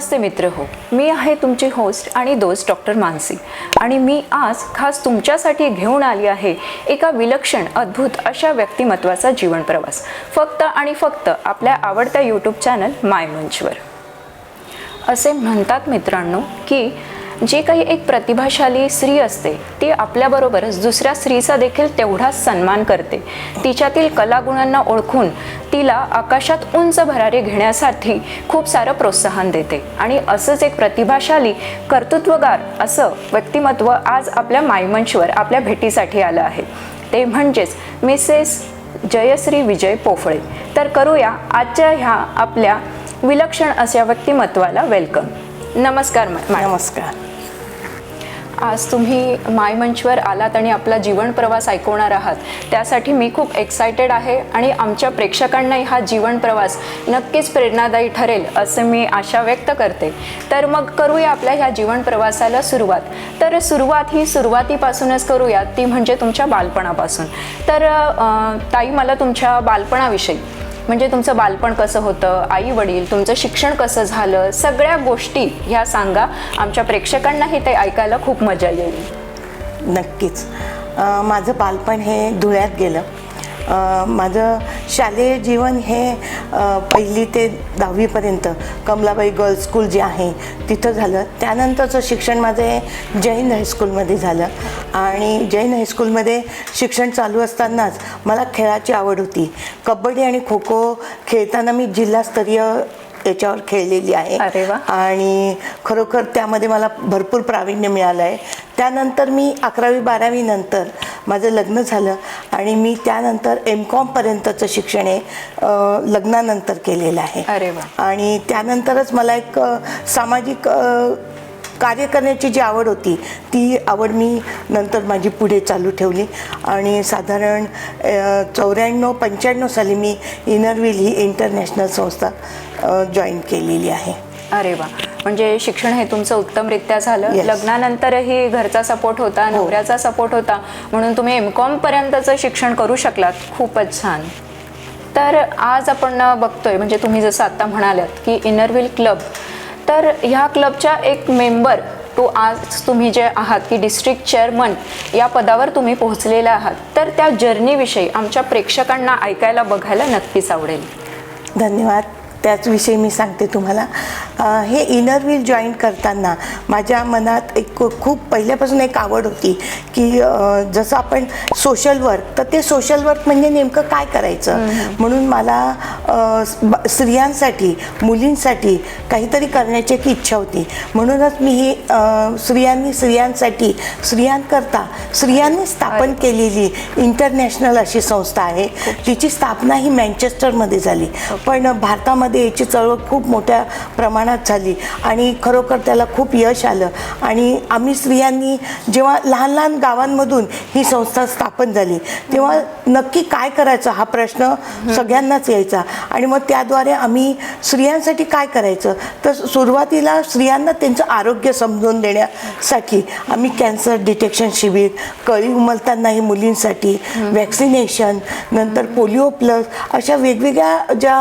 नमस्ते मित्र हो. मी आहे तुमची होस्ट आणि दोस्त डॉक्टर मानसी. आणि मी आज खास तुमच्यासाठी घेऊन आली आहे एका विलक्षण अद्भुत अशा व्यक्तिमत्वाचा जीवन प्रवास. फक्त आणि फक्त आपल्या आवडत्या यूट्यूब चॅनल माय मंचवर असे म्हणतात मित्रांनो की जे काही एक प्रतिभाशाली स्त्री असते ती आपल्याबरोबरच दुसऱ्या स्त्रीचा देखील तेवढाच सन्मान करते. तिच्यातील कलागुणांना ओळखून तिला आकाशात उंच भरारी घेण्यासाठी खूप सारं प्रोत्साहन देते. आणि असंच एक प्रतिभाशाली कर्तृत्वगार असं व्यक्तिमत्व आज आपल्या मायमंचवर आपल्या भेटीसाठी आलं आहे. ते म्हणजेच मिसेस जयश्री विजय पोफळे. तर करूया आजच्या ह्या आपल्या विलक्षण अशा व्यक्तिमत्वाला वेलकम. नमस्कार मा- नमस्कार. आज तुम्ही माय मंचवर आलात आणि आपला जीवन प्रवास ऐकवणार आहात. त्यासाठी मी खूप एक्सायटेड आहे आणि आमच्या प्रेक्षकांनाही हा जीवन प्रवास नक्कीच प्रेरणादायी ठरेल असं मी आशा व्यक्त करते. तर मग करूया आपल्या ह्या जीवन प्रवासाला सुरुवात. तर सुरुवात ही सुरुवातीपासूनच करूया ती म्हणजे तुमच्या बालपणापासून. तर ताई मला तुमच्या बालपणाविषयी. म्हणजे तुमचं बालपण कसं होतं आई वडील तुमचं शिक्षण कसं झालं सगळ्या गोष्टी ह्या सांगा. आमच्या प्रेक्षकांनाही ते ऐकायला खूप मजा येईल. नक्कीच. माझं बालपण हे धुळ्यात गेलं. माझं शालेय जीवन हे पहिली ते दहावीपर्यंत कमलाबाई गर्ल्स स्कूल जे आहे तिथं झालं. त्यानंतरचं शिक्षण माझं हे जैन हायस्कूलमध्ये झालं. आणि जैन हायस्कूलमध्ये शिक्षण चालू असतानाच मला खेळाची आवड होती. कबड्डी आणि खो खो खेळताना मी जिल्हास्तरीय याच्यावर खेळलेली आहे. आणि खरोखर त्यामध्ये मला भरपूर प्रावीण्य मिळालं आहे त्यानंतर मी अकरावी बारावी नंतर माझं लग्न झालं आणि मी त्यानंतर एम कॉमपर्यंतचं शिक्षण हे लग्नानंतर केलेलं आहे. अरे वा. आणि त्यानंतरच मला एक सामाजिक कार्य करण्याची जी आवड होती ती आवड मी नंतर माझी पुढे चालू ठेवली. आणि साधारण चौऱ्याण्णव पंच्याण्णव साली मी इनरविल ही इंटरनॅशनल संस्था जॉईन केलेली आहे. अरे वा. म्हणजे शिक्षण हे तुमचं उत्तमरित्या झालं. Yes. लग्नानंतरही घरचा सपोर्ट होता नवऱ्याचा सपोर्ट होता. म्हणून तुम्ही एम कॉम पर्यंतचं शिक्षण करू शकलात. खूपच छान. तर आज आपण बघतोय म्हणजे तुम्ही जसं आता म्हणालात की इनरविल क्लब तर ह्या क्लबच्या एक मेंबर तो आज तुम्ही जे आहात की डिस्ट्रिक्ट चेअरमन या पदावर तुम्ही पोहोचलेला आहात. तर त्या जर्नीविषयी आमच्या प्रेक्षकांना ऐकायला बघायला नक्कीच आवडेल. धन्यवाद. त्याचविषयी मी सांगते तुम्हाला. हे इनर व्हील जॉईन करताना माझ्या मनात एक खूप पहिल्यापासून एक आवड होती की जसं आपण सोशल वर्क तर ते सोशल वर्क म्हणजे नेमकं काय करायचं? म्हणून मला स्त्रियांसाठी मुलींसाठी काहीतरी करण्याची एक इच्छा होती. म्हणूनच मी ही स्त्रियांनी स्त्रियांसाठी स्त्रियांकरता स्त्रियांनी स्थापन केलेली इंटरनॅशनल अशी संस्था आहे तिची स्थापना ही मँचेस्टरमध्ये झाली. पण भारतामध्ये याची चळवळ खूप मोठ्या प्रमाणात झाली. आणि खरोखर त्याला खूप यश आलं. आणि आम्ही स्त्रियांनी जेव्हा लहान लहान गावांमधून ही संस्था स्थापन झाली तेव्हा नक्की काय करायचं हा प्रश्न सगळ्यांनाच यायचा. आणि मग त्याद्वारे आम्ही स्त्रियांसाठी काय करायचं? तर सुरुवातीला स्त्रियांना त्यांचं आरोग्य समजून देण्यासाठी आम्ही कॅन्सर डिटेक्शन शिबिर कळी उमलतानाही मुलींसाठी वॅक्सिनेशन नंतर पोलिओ प्लस अशा वेगवेगळ्या ज्या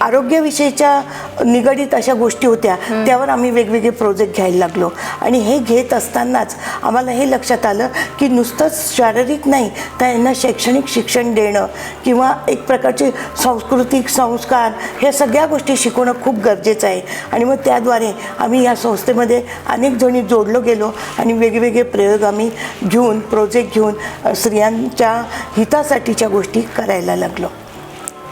आरोग्याविषयीच्या निगडीत अशा गोष्टी होत्या त्यावर आम्ही वेगवेगळे प्रोजेक्ट घ्यायला लागलो. आणि हे घेत असतानाच आम्हाला हे लक्षात आलं की नुसतंच शारीरिक नाही तर यांना शैक्षणिक शिक्षण देणं किंवा एक प्रकारचे सांस्कृतिक संस्कार हे सगळ्या गोष्टी शिकवणं खूप गरजेचं आहे. आणि मग त्याद्वारे आम्ही या संस्थेमध्ये अनेक जणी जोडलो गेलो आणि वेगवेगळे प्रयोग आम्ही घेऊन प्रोजेक्ट घेऊन स्त्रियांच्या हितासाठीच्या गोष्टी करायला लागलो.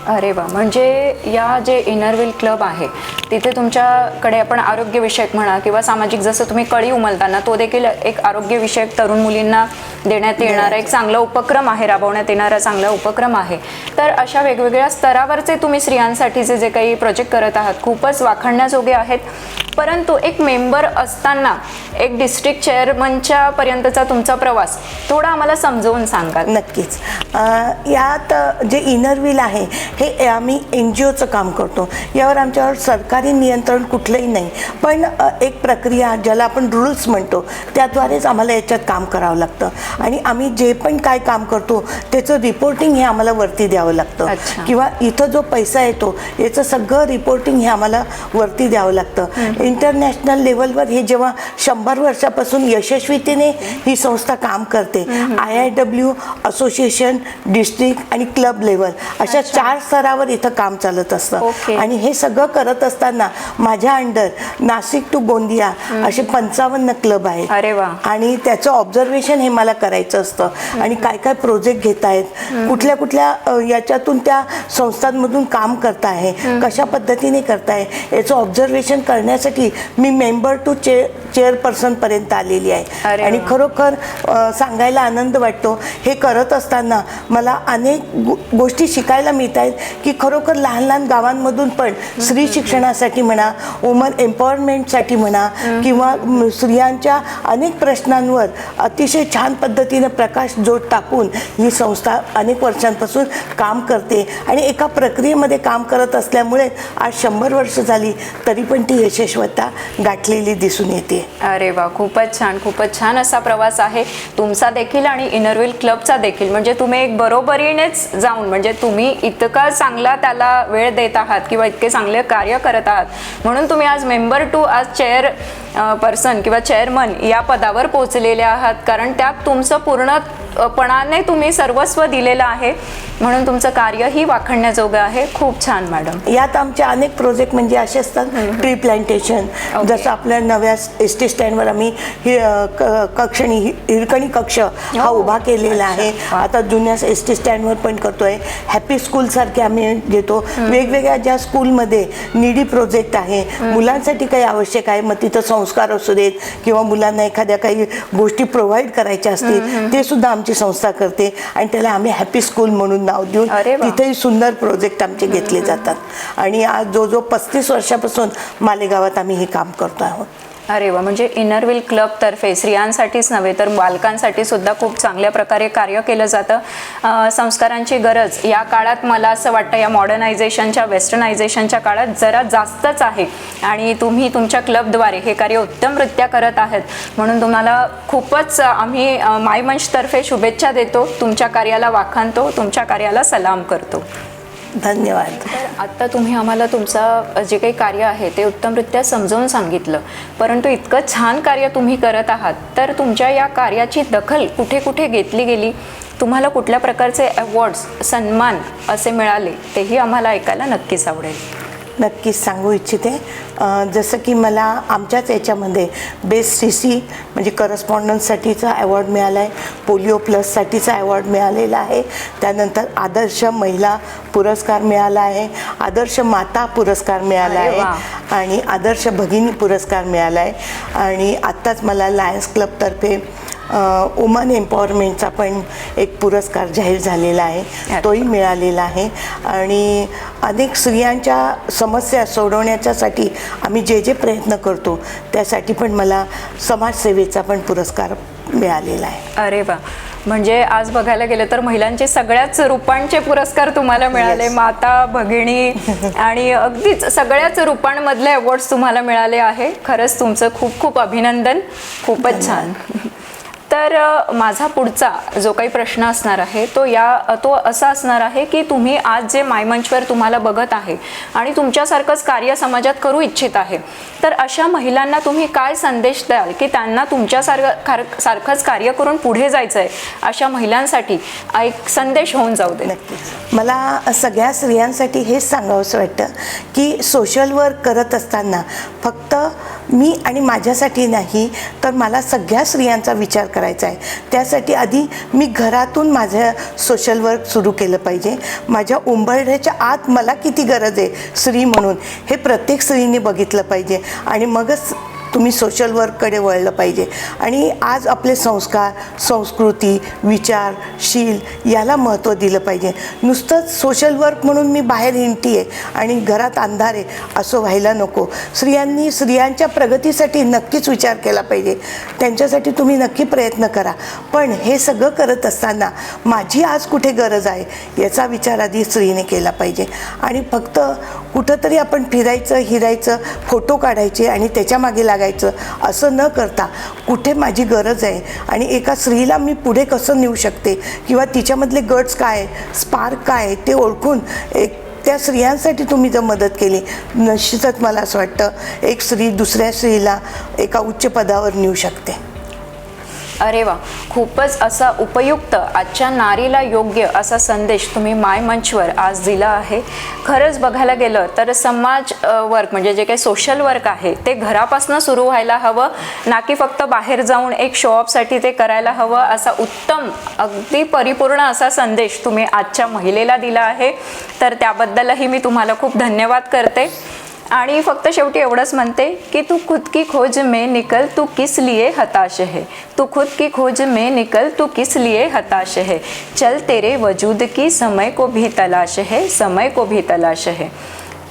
अरे वा. म्हणजे या जे इनरविल क्लब आहे तिथे तुमच्याकडे आपण आरोग्यविषयक म्हणा किंवा सामाजिक जसं तुम्ही कळी उमलताना तो देखील एक आरोग्यविषयक तरुण मुलींना देण्यात येणारा एक चांगला उपक्रम आहे राबवण्यात येणारा चांगला उपक्रम आहे. तर अशा वेगवेगळ्या स्तरावरचे तुम्ही स्त्रियांसाठीचे जे काही प्रोजेक्ट करत आहात खूपच वाखाणण्याजोगे आहेत. परंतु एक मेंबर असताना एक डिस्ट्रिक्ट चेअरमनच्या पर्यंतचा तुमचा प्रवास थोडा आम्हाला समजवून सांगाल. नक्कीच. यात जे इनर व्हील आहे हे आम्ही एन जी ओचं काम करतो. यावर आमच्यावर सरकारी नियंत्रण कुठलंही नाही. पण एक प्रक्रिया ज्याला आपण रूल्स म्हणतो त्याद्वारेच आम्हाला याच्यात काम करावं लागतं. आणि आम्ही जे पण काय काम करतो त्याचं रिपोर्टिंग हे आम्हाला वरती द्यावं लागतं. किंवा इथं जो पैसा येतो याचं सगळं रिपोर्टिंग हे आम्हाला वरती द्यावं लागतं. इंटरनॅशनल लेवलवर हे जेव्हा शंभर वर्षापासून यशस्वीतेने ही संस्था काम करते. I I W association district आणि क्लब लेवल अशा चार स्तरावर इथं काम चालत असतं. आणि हे सगळं करत असताना माझ्या अंडर नाशिक टू गोंदिया असे पंचावन्न क्लब आहेत. आणि त्याचं ऑब्झर्वेशन हे मला करायचं असतं. आणि काय काय प्रोजेक्ट घेत आहेत कुठल्या कुठल्या याच्यातून त्या संस्थांमधून काम करत आहे कशा पद्धतीने करताय? याचं ऑब्झर्वेशन करण्यासाठी मी मेंबर टू चे चेअरपर्सन पर्यंत आलेली आहे. आणि. खरोखर सांगायला आनंद वाटतो. हे करत असताना मला अनेक गोष्टी शिकायला मिळत आहेत की खरोखर लहान लहान गावांमधून पण स्त्री शिक्षणासाठी म्हणा वुमन एम्पॉवरमेंटसाठी म्हणा किंवा स्त्रियांच्या अनेक प्रश्नांवर अतिशय छान पद्धतीने प्रकाश जोड टाकून ही संस्था अनेक वर्षांपासून काम करते आणि एका प्रक्रियेमध्ये काम करत असल्यामुळे आज शंभर वर्ष झाली तरी पण ती यशस्वता गाठलेली दिसून येते. अरे वा खूपच छान खूपच छान असा प्रवास आहे. तुमचा देखील आणि इनरव्हील क्लबचा देखील. म्हणजे तुम्ही एक बरोबरीनेच जाऊन म्हणजे तुम्ही इतका चांगला त्याला वेळ देत आहात किंवा इतके चांगले कार्य करत आहात. म्हणून तुम्ही आज मेंबर टू आज चेअर पर्सन किंवा चेअरमन या पदावर पोहोचलेले आहात. कारण त्यात तुमचं पूर्णपणाने तुम्ही सर्वस्व दिलेलं आहे. म्हणून तुमचं कार्यही वाखणण्याजोगं आहे. खूप छान मॅडम यात आमचे अनेक प्रोजेक्ट म्हणजे असे असतात ट्री प्लांटेशन. जसं आपल्या नव्या एस टी स्टँडवर आम्ही हि- कक्षणी हि- हिरकणी कक्ष हा हो. उभा केलेला आहे. आता जुन्या एस टी स्टँडवर पण करतोय. हॅपी स्कूल सारखे आम्ही घेतो वेगवेगळ्या ज्या स्कूलमध्ये निडी प्रोजेक्ट आहे. मुलांसाठी काही आवश्यक आहे. मग तिथं संस्कार असू देत किंवा मुलांना एखाद्या काही गोष्टी प्रोव्हाइड करायच्या असतील ते सुद्धा आमची संस्था करते आणि त्याला आम्ही हॅपी स्कूल म्हणून नाव देऊन. तिथेही सुंदर प्रोजेक्ट आमचे घेतले जातात. आणि आज जो जो पस्तीस वर्षापासून मालेगावात आम्ही हे काम करतो आहोत. अरे वा म्हणजे इनरव्हील क्लब तर्फे स्त्रियांसाठीच नव्हे तर बालकांसाठी सुद्धा खूप चांगल्या प्रकारे कार्य केलं जातं. संस्कारांची गरज या काळात मला असं वाटतं या मॉडर्नायझेशनच्या वेस्टर्नायझेशनच्या काळात जरा जास्तच आहे. आणि तुम्ही तुमच्या क्लबद्वारे हे कार्य उत्तमरित्या करत आहात. म्हणून तुम्हाला खूपच आम्ही मायमंचतर्फे शुभेच्छा देतो तुमच्या कार्याला वाखाणतो तुमच्या कार्याला सलाम करतो. धन्यवाद. तर आत्ता तुम्ही आम्हाला तुमचं जे काही कार्य आहे ते उत्तमरित्या समजावून सांगितलं. परंतु इतकं छान कार्य तुम्ही करत आहात तर तुमच्या या कार्याची दखल कुठे कुठे घेतली गेली? तुम्हाला कुठल्या प्रकारचे अवॉर्ड्स सन्मान असे मिळाले तेही आम्हाला ऐकायला नक्कीच आवडेल. नक्कीच सांगू इच्छिते. जसं की मला आमच्याच याच्यामध्ये बेस्ट सी सी म्हणजे करस्पॉन्डन्ससाठीचा अवॉर्ड मिळाला आहे पोलिओ प्लससाठीचा अवॉर्ड मिळालेला आहे. त्यानंतर आदर्श महिला पुरस्कार मिळाला आहे आदर्श माता पुरस्कार मिळाला. आहे आणि आदर्श भगिनी पुरस्कार मिळाला आहे. आणि आत्ताच मला लायन्स क्लबतर्फे वुमन एम्पॉवरमेंटचा पण एक पुरस्कार जाहीर झालेला आहे. तोही मिळालेला आहे. आणि अनेक स्त्रियांच्या समस्या सोडवण्याच्यासाठी आम्ही जे जे प्रयत्न करतो त्यासाठी पण मला समाजसेवेचा पण पुरस्कार मिळालेला आहे. अरे वा. म्हणजे आज बघायला गेलं तर महिलांचे सगळ्याच रूपांचे पुरस्कार तुम्हाला मिळाले. Yes. माता भगिनी आणि अगदीच सगळ्याच रूपांमधले अवॉर्ड्स तुम्हाला मिळाले आहे. खरंच तुमचं खूप खूप अभिनंदन. खूपच छान. तर माझा पुढचा जो काही प्रश्न असणार आहे तो या तो असा असणार आहे की तुम्ही आज जे मायमंचवर तुम्हाला बघत आहे आणि तुमच्यासारखंच कार्य समाजात करू इच्छित आहे तर अशा महिलांना तुम्ही काय संदेश द्याल की त्यांना तुमच्यासारखं खार- सारखंच कार्य करून पुढे जायचं आहे अशा महिलांसाठी एक संदेश होऊन जाऊ दे. मला सगळ्या स्त्रियांसाठी हेच सांगावंसं वाटतं की सोशल वर्क करत असताना फक्त मी आणि माझ्यासाठी नाही तर मला सगळ्या स्त्रियांचा विचार करायचा आहे. त्यासाठी आधी मी घरातून माझं सोशल वर्क सुरू केलं पाहिजे. माझ्या उंबरड्याच्या आत मला किती गरज आहे स्त्री म्हणून हे प्रत्येक स्त्रीने बघितलं पाहिजे. आणि मगच तुम्ही सोशल वर्ककडे वळलं पाहिजे. आणि आज आपले संस्कार संस्कृती विचार शील याला महत्त्व दिलं पाहिजे. नुसतंच सोशल वर्क म्हणून मी बाहेर हिंडती आहे आणि घरात अंधार आहे असं व्हायला नको. स्त्रियांनी स्त्रियांच्या प्रगतीसाठी नक्कीच विचार केला पाहिजे. त्यांच्यासाठी तुम्ही नक्की प्रयत्न करा. पण हे सगळं करत असताना माझी आज कुठे गरज आहे याचा विचार आधी स्त्रीने केला पाहिजे. आणि फक्त कुठंतरी आपण फिरायचं हिरायचं फोटो काढायचे आणि त्याच्यामागे लागायचं. लागायचं असं न करता कुठे माझी गरज आहे? आणि एका स्त्रीला मी पुढे कसं नेऊ शकते? किंवा तिच्यामधले गट्स काय? स्पार्क काय? ते ओळखून एक त्या स्त्रियांसाठी तुम्ही जर मदत केली निश्चितच मला असं वाटतं एक स्त्री दुसऱ्या स्त्रीला एका उच्च पदावर नेऊ शकते. अरे वा खूपच असा उपयुक्त आजच्या नारीला योग्य असा संदेश तुम्ही माय मंचवर आज दिला आहे. खरंच बघायला गेलं तर समाज वर्क म्हणजे जे काही सोशल वर्क आहे ते घरापासून सुरू व्हायला हवं ना की फक्त बाहेर जाऊन एक शोअपसाठी ते करायला हवं असा उत्तम अगदी परिपूर्ण असा संदेश तुम्ही आजच्या महिलेला दिला आहे. तर त्याबद्दलही मी तुम्हाला खूप धन्यवाद करते. आणि फक्त शेवटी एवढंच म्हणते की तू खुद की खोज में निकल तू किस लिए हताश है? तू खुद की खोज में निकल तू किस लिए हताश है? चल तेरे वजूद की समय को भी तलाश है समय को भी तलाश है।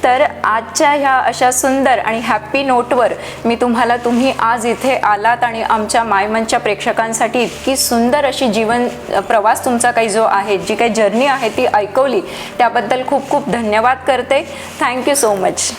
तर आजच्या ह्या अशा सुंदर आणि हॅप्पी नोटवर मी तुम्हाला तुम्ही आज इथे आलात आणि आमच्या मायमनच्या प्रेक्षकांसाठी इतकी सुंदर अशी जीवन प्रवास तुमचा काही जो आहे जी काही जर्नी आहे ती ऐकवली त्याबद्दल खूप खूप धन्यवाद करते. Thank you so much